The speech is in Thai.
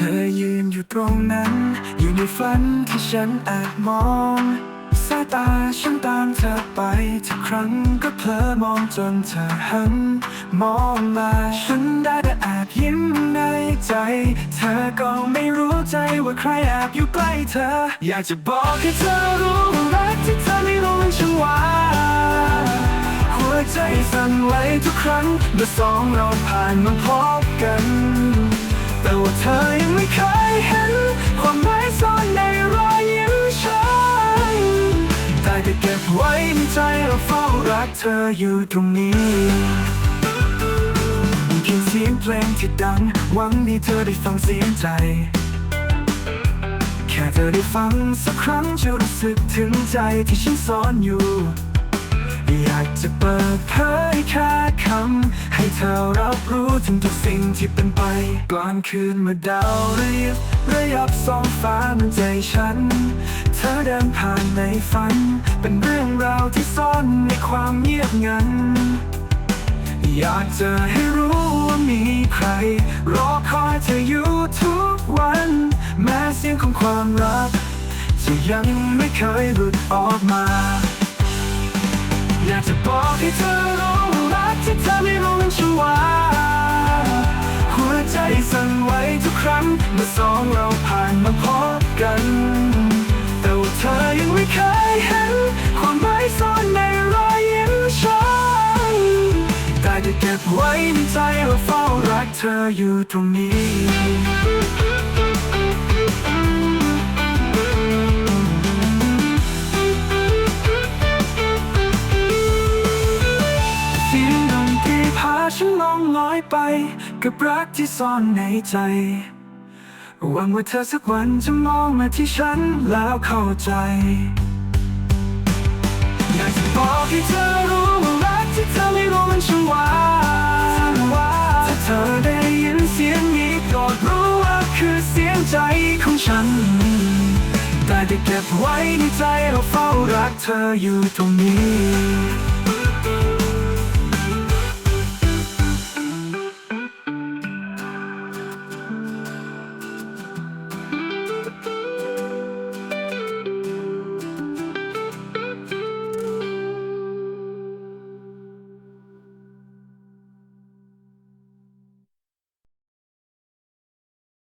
ธอยืนอยู่ตรงนั้น อยู่ในฝันที่ฉันแอบมองสายตาฉันตามเธอไปทุกครั้งก็เพลอมองจนเธอหัน มองมาฉันได้แต่แอบยิ้มในใจ เธอก็ไม่รู้ใจว่าใครแอบอยู่ใกล้เธอ อยากจะบอกให้เธอรู้ว่ารักที่เธอไม่รู้มันช่างหวานหัวใจสั่นไหวทุกครั้งเมื่อสองเราผ่านมาพบกัน แต่ว่าเธอยังไม่เคยเห็น ความหมายซ่อนในรอยยิ้มฉันได้แต่เก็บไว้ในใจเราเฝ้ารักเธออยู่ตรงนี้เพียงเสียงเพลงที่ดัง หวังให้เธอได้ฟังเสียงใจ แค่เธอได้ฟังสักครั้งจะรู้สึกถึงใจที่ฉันซ่อนอยู่อยากจะเปิดเผยแค่คำให้เธอรั ถึงทุกสิ่งที่เป็นไป กลางคืนเมื่อดาวระยิบระยับสองฟ้ามันใจฉัน เธอเดินผ่านในฝัน เป็นเรื่องราวที่ซ่อนในความเงียบงัน อยากจะให้รู้ว่ามีใคร รอคอยเธออยู่ทุกวัน แม้เสียงของความรักจะยังไม่เคยหลุดออกมา อยากจะบอกให้เธอรู้ว่ารักที่เธอไม่รู้มันช่ว บไว้ในใจว่าเฝ้ารักเธออยู่ตรงนี้เสียงดนตรีพาฉันลองลอยไป กับรักที่ซ่อนในใจ หวังว่าเธอสักวันจะมองมาที่ฉันแล้วเข้าใจ บไว้ในใจเราเฝ้ารักเธออยู่ตรงนี้